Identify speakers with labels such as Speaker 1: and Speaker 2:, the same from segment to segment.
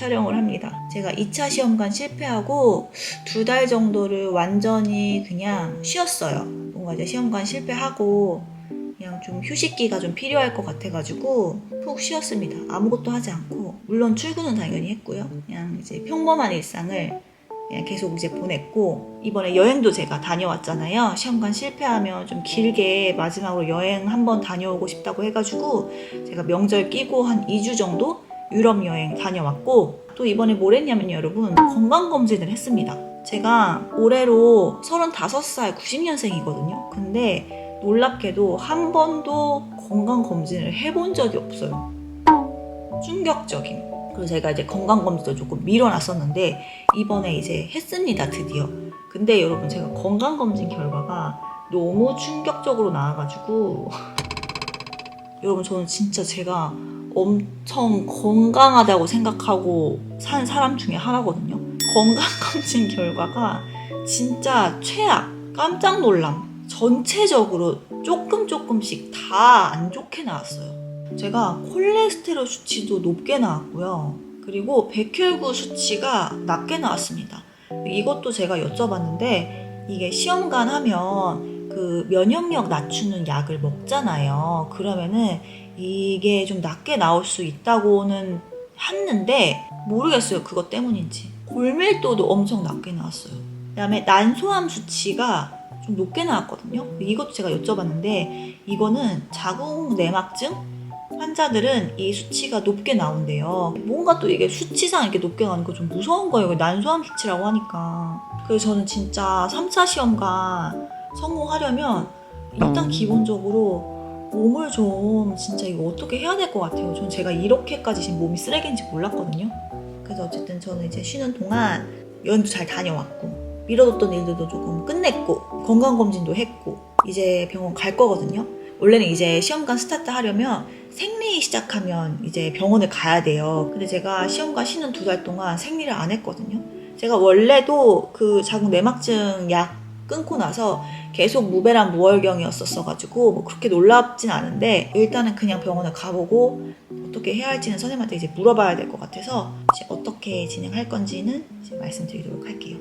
Speaker 1: 촬영을 합니다. 제가 2차 시험관 실패하고 두 달 정도를 완전히 그냥 쉬었어요. 뭔가 이제 시험관 실패하고 그냥 좀 휴식기가 좀 필요할 것 같아가지고 푹 쉬었습니다. 아무것도 하지 않고 물론 출근은 당연히 했고요. 그냥 이제 평범한 일상을 그냥 계속 이제 보냈고 이번에 여행도 제가 다녀왔잖아요. 시험관 실패하면 좀 길게 마지막으로 여행 한번 다녀오고 싶다고 해가지고 제가 명절 끼고 한 2주 정도 유럽 여행 다녀왔고 또 이번에 뭘 했냐면요 여러분 건강검진을 했습니다. 제가 올해로 35살 90년생이거든요. 근데 놀랍게도 한 번도 건강검진을 해본 적이 없어요. 충격적인. 그래서 제가 이제 건강검진도 조금 밀어놨었는데 이번에 이제 했습니다 드디어. 근데 여러분 제가 건강검진 결과가 너무 충격적으로 나와가지고 여러분 저는 진짜 제가 엄청 건강하다고 생각하고 산 사람 중에 하나거든요. 건강 검진 결과가 진짜 최악, 깜짝 놀람. 전체적으로 조금 조금씩 다 안 좋게 나왔어요. 제가 콜레스테롤 수치도 높게 나왔고요. 그리고 백혈구 수치가 낮게 나왔습니다. 이것도 제가 여쭤봤는데 이게 시험관 하면 그 면역력 낮추는 약을 먹잖아요. 그러면은 이게 좀 낮게 나올 수 있다고는 했는데 모르겠어요. 그것 때문인지. 골밀도도 엄청 낮게 나왔어요. 그다음에 난소암 수치가 좀 높게 나왔거든요. 이것도 제가 여쭤봤는데 이거는 자궁 내막증 환자들은 이 수치가 높게 나온대요. 뭔가 또 이게 수치상 이렇게 높게 나오는 거 좀 무서운 거예요. 난소암 수치라고 하니까. 그래서 저는 진짜 3차 시험관 성공하려면 일단 기본적으로 몸을 좀 진짜 이거 어떻게 해야 될 것 같아요. 전 제가 이렇게까지 지금 몸이 쓰레기인지 몰랐거든요. 그래서 어쨌든 저는 이제 쉬는 동안 여행도 잘 다녀왔고 미뤄뒀던 일들도 조금 끝냈고 건강검진도 했고 이제 병원 갈 거거든요. 원래는 이제 시험관 스타트 하려면 생리 시작하면 이제 병원을 가야 돼요. 근데 제가 시험관 쉬는 두 달 동안 생리를 안 했거든요. 제가 원래도 그 자궁 내막증 약 끊고 나서 계속 무배란 무월경이었었어가지고 뭐 그렇게 놀랍진 않은데 일단은 그냥 병원을 가보고 어떻게 해야 할지는 선생님한테 이제 물어봐야 될 것 같아서 이제 어떻게 진행할 건지는 이제 말씀드리도록 할게요.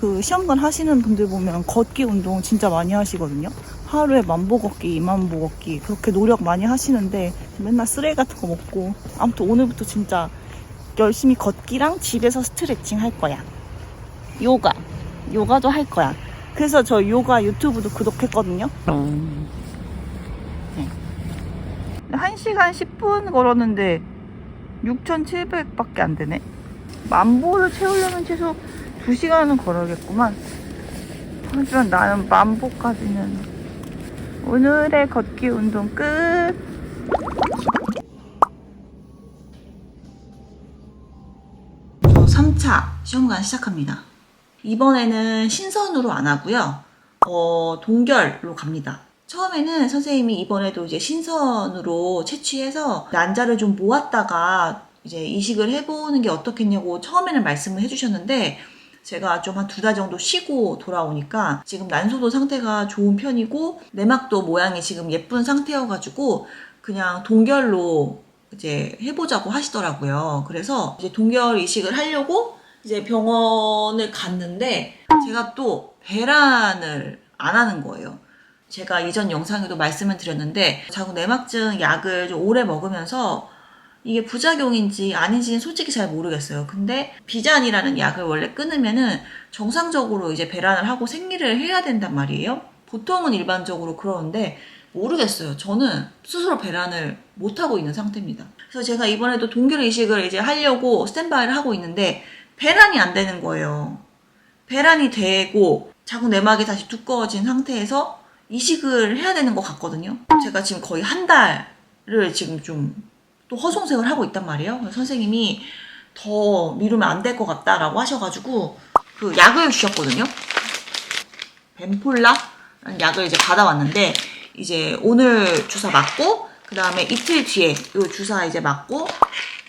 Speaker 1: 그 시험관 하시는 분들 보면 걷기 운동 진짜 많이 하시거든요. 하루에 만보 걷기, 이만보 걷기 그렇게 노력 많이 하시는데 맨날 쓰레기 같은 거 먹고 아무튼 오늘부터 진짜 열심히 걷기랑 집에서 스트레칭 할 거야. 요가, 요가도 할 거야. 그래서 저 요가 유튜브도 구독했거든요. 네. 1시간 10분 걸었는데 6,700밖에 안 되네. 만보를 채우려면 최소 2시간은 걸어야겠구만. 하지만 나는 만보까지는 오늘의 걷기 운동 끝. 저 3차 시험관 시작합니다. 이번에는 신선으로 안 하고요. 어, 동결로 갑니다. 처음에는 선생님이 이번에도 이제 신선으로 채취해서 난자를 좀 모았다가 이제 이식을 해보는 게 어떻겠냐고 처음에는 말씀을 해주셨는데 제가 좀 한 두 달 정도 쉬고 돌아오니까 지금 난소도 상태가 좋은 편이고 내막도 모양이 지금 예쁜 상태여가지고 그냥 동결로 이제 해보자고 하시더라고요. 그래서 이제 동결 이식을 하려고 이제 병원을 갔는데 제가 또 배란을 안 하는 거예요. 제가 이전 영상에도 말씀을 드렸는데 자꾸 내막증 약을 좀 오래 먹으면서 이게 부작용인지 아닌지는 솔직히 잘 모르겠어요. 근데 비잔이라는 약을 원래 끊으면은 정상적으로 이제 배란을 하고 생리를 해야 된단 말이에요. 보통은 일반적으로 그러는데 모르겠어요. 저는 스스로 배란을 못 하고 있는 상태입니다. 그래서 제가 이번에도 동결 이식을 이제 하려고 스탠바이를 하고 있는데 배란이 안 되는 거예요. 배란이 되고 자궁 내막이 다시 두꺼워진 상태에서 이식을 해야 되는 것 같거든요. 제가 지금 거의 한 달을 지금 좀 또 허송세월 하고 있단 말이에요. 선생님이 더 미루면 안 될 것 같다라고 하셔가지고 그 약을 주셨거든요. 벤폴라라는 약을 이제 받아왔는데 이제 오늘 주사 맞고 그 다음에 이틀 뒤에 이 주사 이제 맞고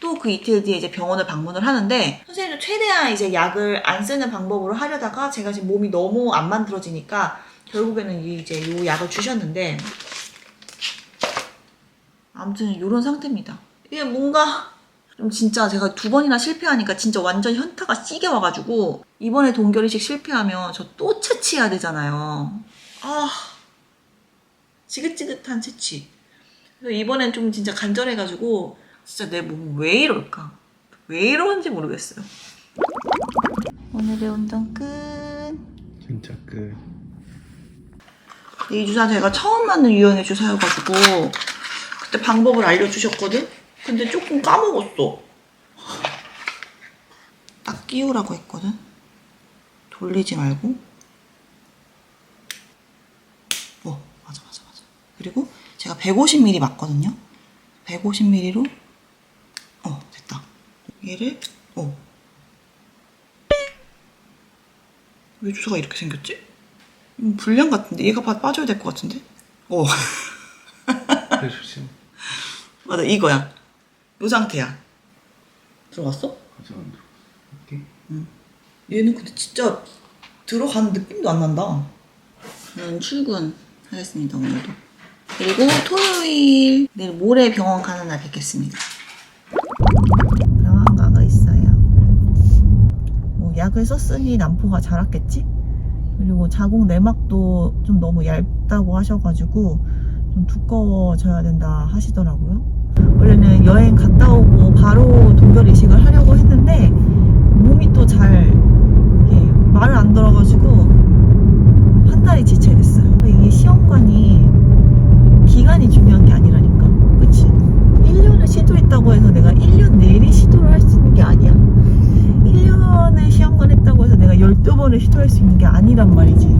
Speaker 1: 또 그 이틀 뒤에 이제 병원을 방문을 하는데 선생님도 최대한 이제 약을 안 쓰는 방법으로 하려다가 제가 지금 몸이 너무 안 만들어지니까 결국에는 이 이제 이 약을 주셨는데 아무튼 이런 상태입니다. 이게 뭔가 좀 진짜 제가 두 번이나 실패하니까 진짜 완전 현타가 시게 와가지고 이번에 동결이식 실패하면 저 또 채취해야 되잖아요. 아 지긋지긋한 채취. 그래서 이번엔 좀 진짜 간절해가지고 진짜 내 몸 왜 이럴까? 왜 이러는지 모르겠어요. 오늘의 운동 끝.
Speaker 2: 진짜 끝.
Speaker 1: 이 주사 제가 처음 맞는 유형의 주사여가지고 그때 방법을 알려주셨거든? 근데 조금 까먹었어. 딱 끼우라고 했거든? 돌리지 말고. 어, 맞아, 맞아, 맞아. 그리고 제가 150ml 맞거든요? 150ml로, 어, 됐다. 얘를, 어. 왜 주사가 이렇게 생겼지? 음, 불량 같은데 얘가 빠- 빠져야 될 것 같은데? 어
Speaker 2: 그래 조심.
Speaker 1: 맞아 이거야 이 상태야 들어갔어?
Speaker 2: 아직 안 들어. 이렇게.
Speaker 1: 얘는 근데 진짜 들어가는 느낌도 안 난다 저는 출근하겠습니다 오늘도 그리고 토요일 내일 모레 병원 가는 날 뵙겠습니다 병원 가가 있어요 뭐 약을 썼으니 난포가 자랐겠지? 그리고 자궁 내막도 좀 너무 얇다고 하셔가지고 좀 두꺼워져야 된다 하시더라고요. 원래는 여행 갔다 오고 바로 동결 이식을 하려고 했는데 몸이 또 잘 말을 안 들어가지고 한 달이 지체야 됐어요. 이게 시험관이 기간이 중요한 게 아니라니까. 그치? 1년을 시도했다고 해서 내가 1년 내리 시도를 할 수 있는 게 아니야. 1년을 시험관 했다고 해서 내가 12번을 시도할 수 아니란 말이지.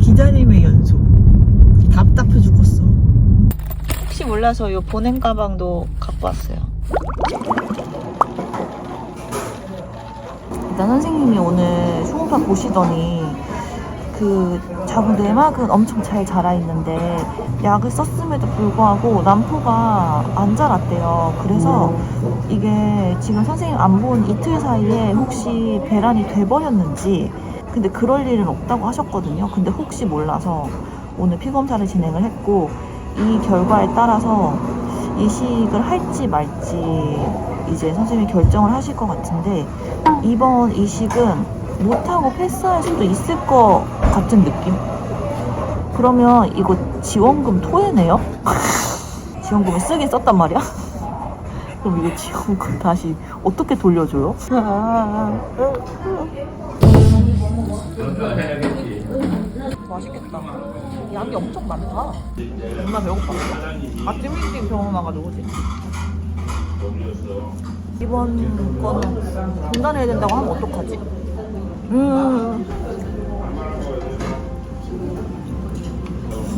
Speaker 1: 기다림의 연속. 답답해 죽겠어. 혹시 몰라서 이 보냉 가방도 갖고 왔어요. 일단 선생님이 오늘 초음파 보시더니 그 자궁 내막은 엄청 잘 자라 있는데 약을 썼음에도 불구하고 난포가 안 자랐대요. 그래서 이게 지금 선생님 안 본 이틀 사이에 혹시 배란이 돼버렸는지 근데 그럴 일은 없다고 하셨거든요. 근데 혹시 몰라서 오늘 피검사를 진행을 했고 이 결과에 따라서 이식을 할지 말지 이제 선생님이 결정을 하실 것 같은데 이번 이식은 못하고 패스할 수도 있을 것 같은 느낌? 그러면 이거 지원금 토해내요? 지원금을 쓰긴 썼단 말이야? 그럼 이거 지원금 다시 어떻게 돌려줘요? 맛있겠다. 양이 엄청 많다. 정말 배고팠어. 아침 일찍 병원 와가지고 그지? 이번 거는 중단해야 된다고 하면 어떡하지? 음.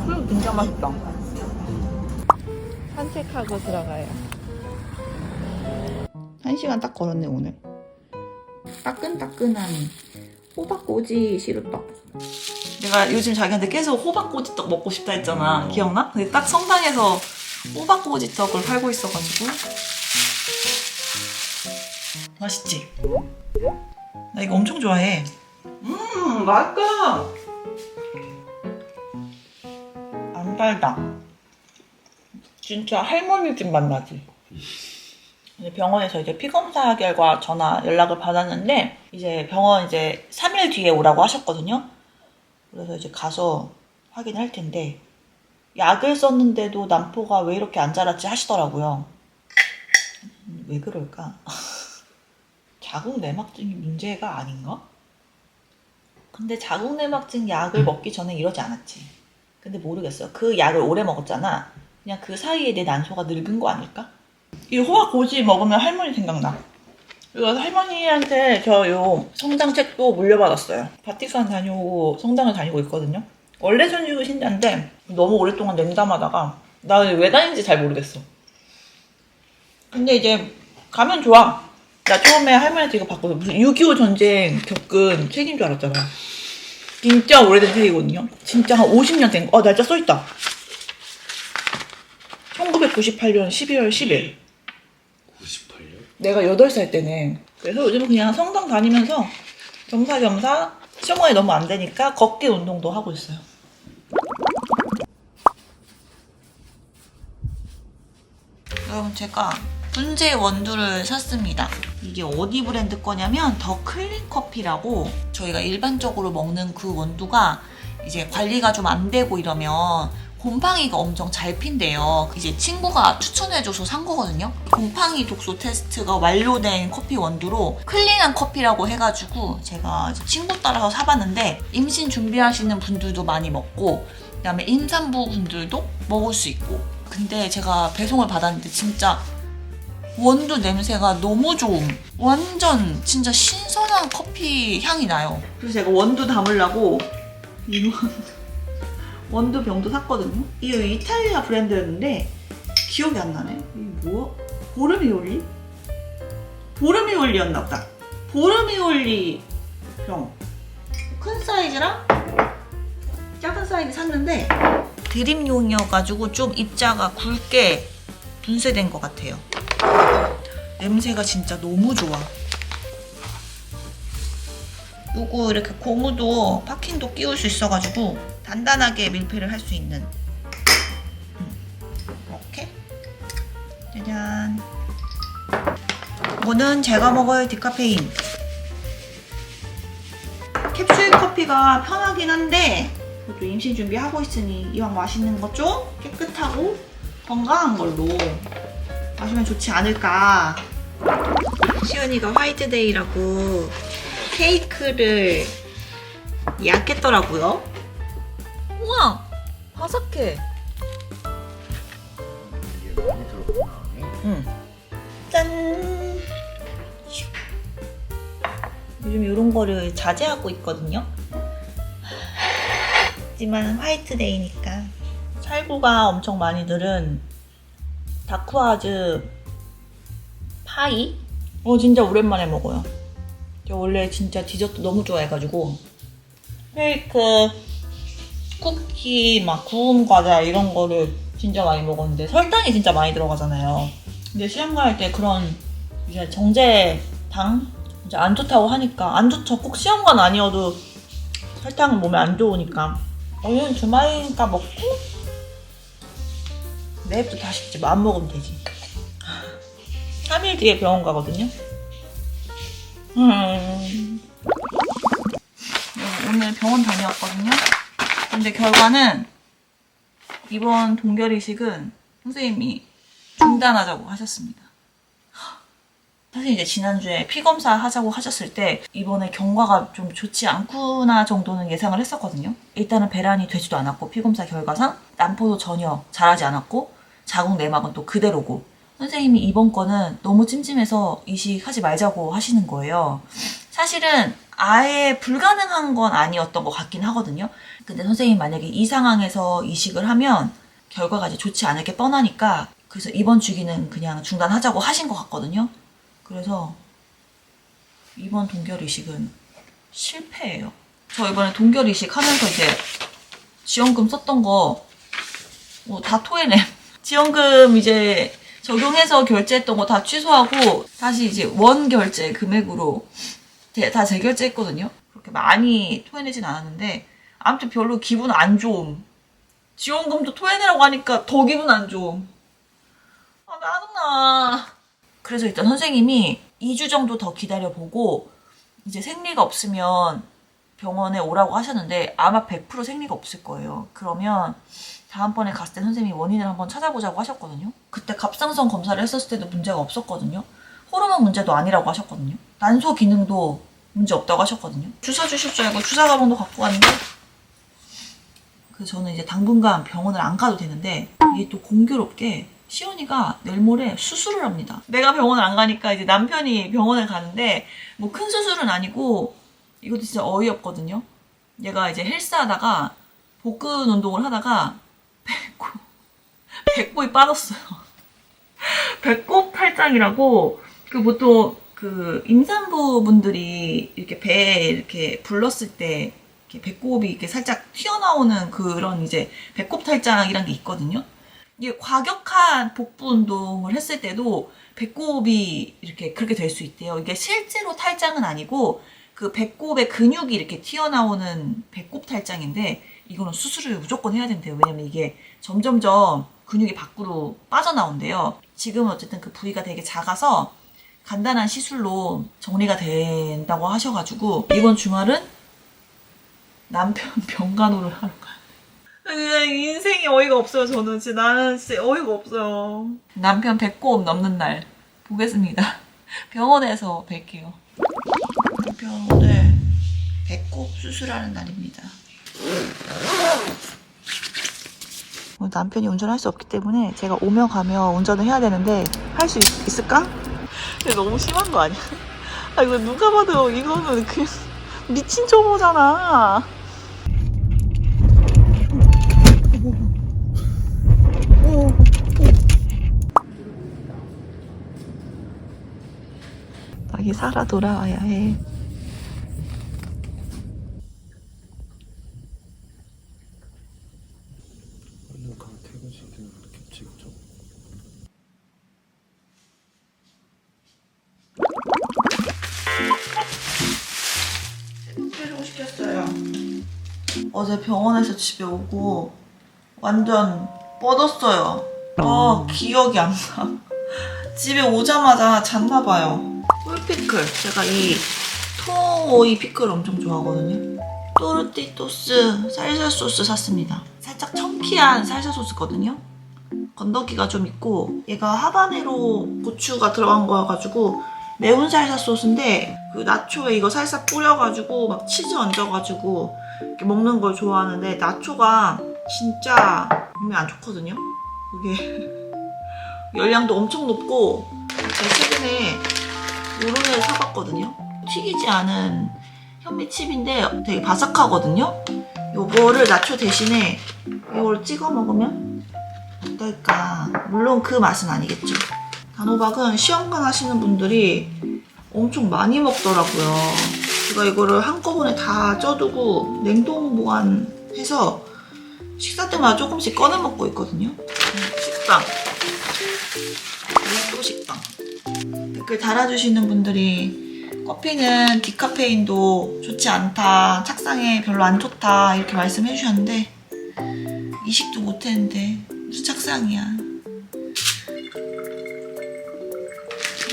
Speaker 1: 술 진짜 맛있다. 산책하고 들어가요. 한 시간 딱 걸었네 오늘. 따끈따끈한 호박꼬지 시루떡. 내가 요즘 자기한테 계속 호박꼬지떡 먹고 싶다 했잖아. 기억나? 근데 딱 성당에서 호박꼬지떡을 팔고 있어가지고 맛있지? 나 이거 엄청 좋아해. 음, 맛있다. 안 달다. 진짜 할머니 집 맛 나지? 병원에서 이제 피 검사 결과 전화 연락을 받았는데 이제 병원 이제 3일 뒤에 오라고 하셨거든요. 그래서 이제 가서 확인할 텐데 약을 썼는데도 난포가 왜 이렇게 안 자랐지 하시더라고요. 음, 왜 그럴까? 자궁 내막증이 문제가 아닌가? 근데 자궁 내막증 약을 먹기 전에 이러지 않았지. 근데 모르겠어요. 그 약을 오래 먹었잖아. 그냥 그 사이에 내 난소가 늙은 거 아닐까? 이 호박 고지 먹으면 할머니 생각나. 그래서 할머니한테 저 요 성당 책도 물려받았어요. 바티칸 다녀오고 성당을 다니고 있거든요. 원래 천주교 신자인데 너무 오랫동안 냉담하다가 나 왜 다니는지 잘 모르겠어. 근데 이제 가면 좋아. 나 처음에 할머니한테 이거 받고서 무슨 6.25 전쟁 겪은 책인 줄 알았잖아. 진짜 오래된 책이거든요. 진짜 한 50년 된 거. 어, 날짜 써있다. 1998년 12월 10일.
Speaker 2: 98년?
Speaker 1: 내가 8살 때네. 그래서 요즘은 그냥 성당 다니면서 겸사겸사 시험관이 너무 안 되니까 걷기 운동도 하고 있어요. 여러분 제가 분재 원두를 샀습니다. 이게 어디 브랜드 거냐면 더 클린 커피라고 저희가 일반적으로 먹는 그 원두가 이제 관리가 좀 안 되고 이러면 곰팡이가 엄청 잘 핀대요. 이제 친구가 추천해줘서 산 거거든요. 곰팡이 독소 테스트가 완료된 커피 원두로 클린한 커피라고 해가지고 제가 친구 따라서 사봤는데 임신 준비하시는 분들도 많이 먹고 그다음에 임산부 분들도 먹을 수 있고 근데 제가 배송을 받았는데 진짜 원두 냄새가 너무 좋음. 완전 진짜 신선한 커피 향이 나요. 그래서 제가 원두 담으려고 이런 원두 병도 샀거든요. 이게 이탈리아 브랜드였는데 기억이 안 나네. 이게 뭐야? 보르미올리? 보르미올리였나 보다. 보르미올리 병. 큰 사이즈랑 작은 사이즈 샀는데 드립용이어가지고 좀 입자가 굵게 분쇄된 것 같아요. 냄새가 진짜 너무 좋아. 요거 이렇게 고무도 파킹도 끼울 수 있어가지고 단단하게 밀폐를 할 수 있는. 음, 이렇게 짜잔. 이거는 제가 먹을 디카페인. 캡슐 커피가 편하긴 한데 저도 임신 준비하고 있으니 이왕 맛있는 거좀 깨끗하고 건강한 걸로 마시면 좋지 않을까. 시연이가 화이트데이라고 케이크를 예약했더라고요. 우와, 바삭해.
Speaker 2: 이게 많이 들었구나.
Speaker 1: 응. 짠. 슉. 요즘 이런 거를 자제하고 있거든요. 하지만 화이트데이니까 살구가 엄청 많이 들은 다크와즈 파이? 어 진짜 오랜만에 먹어요. 저 원래 진짜 디저트 너무 좋아해가지고 케이크, 쿠키, 막 구운 과자 이런 거를 진짜 많이 먹었는데 설탕이 진짜 많이 들어가잖아요. 근데 시험 갈때 그런 이제 정제당 이제 안 좋다고 하니까 안 좋죠. 꼭 시험관 아니어도 설탕은 몸에 안 좋으니까 오늘 주말이니까 먹고 내일부터 다시 이제 마음 먹으면 되지. 3일 뒤에 병원 가거든요. 음. 네, 오늘 병원 다녀왔거든요. 근데 결과는 이번 동결이식은 선생님이 중단하자고 하셨습니다. 사실 이제 지난주에 피 검사 하자고 하셨을 때 이번에 경과가 좀 좋지 않구나 정도는 예상을 했었거든요. 일단은 배란이 되지도 않았고 피 검사 결과상 난포도 전혀 자라지 않았고 자궁 내막은 또 그대로고 선생님이 이번 거는 너무 찜찜해서 이식하지 말자고 하시는 거예요. 사실은 아예 불가능한 건 아니었던 것 같긴 하거든요. 근데 선생님 만약에 이 상황에서 이식을 하면 결과가 이제 좋지 않을 게 뻔하니까 그래서 이번 주기는 그냥 중단하자고 하신 것 같거든요. 그래서 이번 동결 이식은 실패예요. 저 이번에 동결 이식 하면서 이제 지원금 썼던 거 뭐 다 토해내. 지원금 이제 적용해서 결제했던 거 다 취소하고 다시 이제 원 결제 금액으로 제- 다 재결제했거든요. 그렇게 많이 토해내진 않았는데 아무튼 별로 기분 안 좋음. 지원금도 토해내라고 하니까 더 기분 안 좋음. 아 짜증나. 그래서 일단 선생님이 2주 정도 더 기다려보고 이제 생리가 없으면 병원에 오라고 하셨는데 아마 100% 생리가 없을 거예요. 그러면 다음번에 갔을 때 선생님이 원인을 한번 찾아보자고 하셨거든요. 그때 갑상선 검사를 했었을 때도 문제가 없었거든요. 호르몬 문제도 아니라고 하셨거든요. 난소 기능도 문제 없다고 하셨거든요. 주사 주실 줄 알고 주사 가방도 갖고 갔는데 그래서 저는 이제 당분간 병원을 안 가도 되는데 이게 또 공교롭게 시온이가 내일 모레 수술을 합니다. 내가 병원을 안 가니까 이제 남편이 병원을 가는데 뭐 큰 수술은 아니고 이것도 진짜 어이없거든요. 얘가 이제 헬스하다가 복근 운동을 하다가 배꼽 배꼽이 빠졌어요. 배꼽 탈장이라고 그 보통 그 임산부 분들이 이렇게 배에 이렇게 불렀을 때 배꼽이 이렇게 살짝 튀어나오는 그런 이제 배꼽 탈장이란 게 있거든요. 이게 과격한 복부 운동을 했을 때도 배꼽이 이렇게 그렇게 될 수 있대요. 이게 실제로 탈장은 아니고 그 배꼽의 근육이 이렇게 튀어나오는 배꼽 탈장인데 이거는 수술을 무조건 해야 된대요. 왜냐면 이게 점점점 근육이 밖으로 빠져나온대요. 지금은 어쨌든 그 부위가 되게 작아서 간단한 시술로 정리가 된다고 하셔가지고 이번 주말은 남편 병간호를 하러 가요. 그냥 인생이 어이가 없어요. 저는 진짜 나는 진짜 어이가 없어요. 남편 배꼽 넘는 날 보겠습니다. 병원에서 뵐게요. 남편 오늘 배꼽 수술하는 날입니다. 오늘 남편이 운전할 수 없기 때문에 제가 오며 가며 운전을 해야 되는데 할 수 있을까? 근데 너무 심한 거 아니야? 아 이거 누가 봐도 이거는 그냥 미친 초보잖아. 다시 살아 돌아와야 해. 시켰어요. 어제 병원에서 집에 오고 완전 뻗었어요. 아 기억이 안 나. 집에 오자마자 잤나 봐요. 꿀피클 제가 이 통오이 피클 엄청 좋아하거든요. 또르띠토스 살사 소스 샀습니다. 살짝 청키한 살사 소스거든요. 건더기가 좀 있고 얘가 하바네로 고추가 들어간 거여가지고 매운 살사 소스인데 그 나초에 이거 살짝 뿌려가지고 막 치즈 얹어가지고 이렇게 먹는 걸 좋아하는데 나초가 진짜 몸에 안 좋거든요. 그게 열량도 엄청 높고 제가 최근에 요런 애를 사봤거든요. 튀기지 않은 현미칩인데 되게 바삭하거든요. 요거를 나초 대신에 이걸 찍어 먹으면 어떨까? 물론 그 맛은 아니겠죠. 단호박은 시험관 하시는 분들이 엄청 많이 먹더라고요. 제가 이거를 한꺼번에 다 쪄두고 냉동 보관해서 식사 때마다 조금씩 꺼내 먹고 있거든요. 음, 식빵. 또 식빵. 댓글 달아주시는 분들이 커피는 디카페인도 좋지 않다, 착상에 별로 안 좋다 이렇게 말씀해 주셨는데 이식도 못했는데 무슨 착상이야.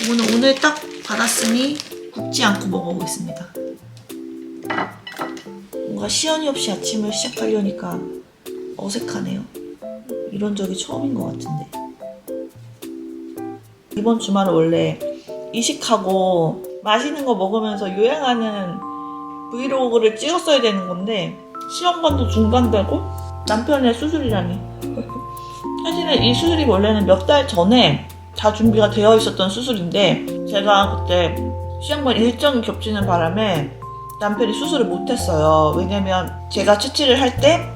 Speaker 1: 이거는 오늘 딱 받았으니 굽지 않고 먹어보겠습니다. 뭔가 시연이 없이 아침을 시작하려니까 어색하네요. 이런 적이 처음인 것 같은데. 이번 주말은 원래 이식하고 맛있는 거 먹으면서 요양하는 브이로그를 찍었어야 되는 건데 시험관도 중단되고 남편의 수술이라니. 사실은 이 수술이 원래는 몇 달 전에 다 준비가 되어 있었던 수술인데 제가 그때 시험관 일정이 겹치는 바람에 남편이 수술을 못했어요. 왜냐면 제가 채취를 할 때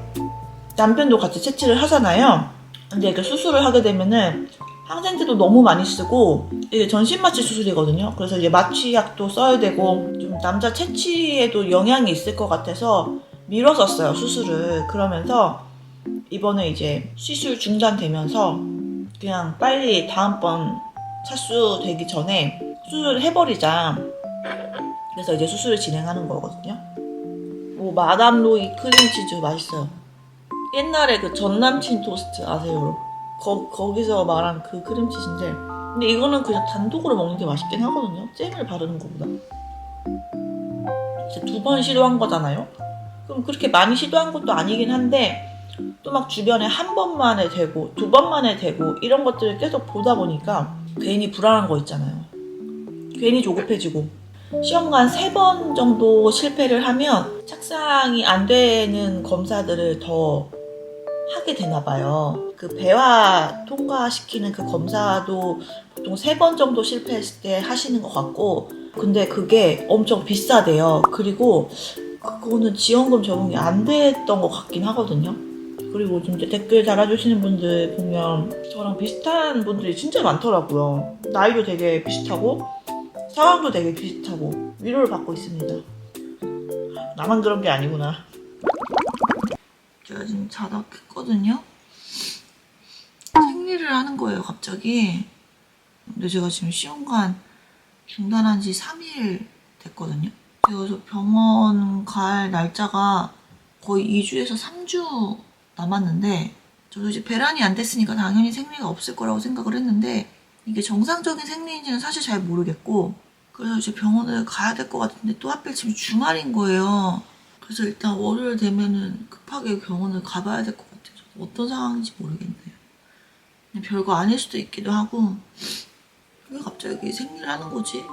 Speaker 1: 남편도 같이 채취를 하잖아요. 근데 그 수술을 하게 되면은 항생제도 너무 많이 쓰고 이게 전신마취 수술이거든요. 그래서 이제 마취약도 써야 되고 좀 남자 채취에도 영향이 있을 것 같아서 미뤘었어요 수술을. 그러면서 이번에 이제 시술 중단되면서 그냥 빨리 다음번 차수 되기 전에 수술을 해버리자. 그래서 이제 수술을 진행하는 거거든요. 뭐 마담 로이 크림치즈 맛있어요. 옛날에 그 전남친 토스트 아세요? 거, 거기서 말한 그 크림치즈인데 근데 이거는 그냥 단독으로 먹는 게 맛있긴 하거든요. 잼을 바르는 것보다. 두 번 시도한 거잖아요. 그럼 그렇게 많이 시도한 것도 아니긴 한데 또 막 주변에 한 번만에 되고 두 번만에 되고 이런 것들을 계속 보다 보니까 괜히 불안한 거 있잖아요. 괜히 조급해지고 시험관 세 번 정도 실패를 하면 착상이 안 되는 검사들을 더 하게 되나 봐요. 그 배화 통과시키는 그 검사도 보통 세 번 정도 실패했을 때 하시는 것 같고 근데 그게 엄청 비싸대요. 그리고 그거는 지원금 적용이 안 됐던 것 같긴 하거든요. 그리고 진짜 댓글 달아주시는 분들 보면 저랑 비슷한 분들이 진짜 많더라고요. 나이도 되게 비슷하고 상황도 되게 비슷하고 위로를 받고 있습니다. 나만 그런 게 아니구나. 제가 지금 자다 깼거든요. 생리를 하는 거예요, 갑자기. 근데 제가 지금 시험관 중단한 지 3일 됐거든요. 그래서 병원 갈 날짜가 거의 2주에서 3주 남았는데 저도 이제 배란이 안 됐으니까 당연히 생리가 없을 거라고 생각을 했는데 이게 정상적인 생리인지는 사실 잘 모르겠고 그래서 이제 병원을 가야 될 것 같은데 또 하필 지금 주말인 거예요. 그래서 일단 월요일 되면은 급하게 병원을 가봐야 될 것 같아요. 어떤 상황인지 모르겠네요. 별거 아닐 수도 있기도 하고 왜 갑자기 생리를 하는 거지?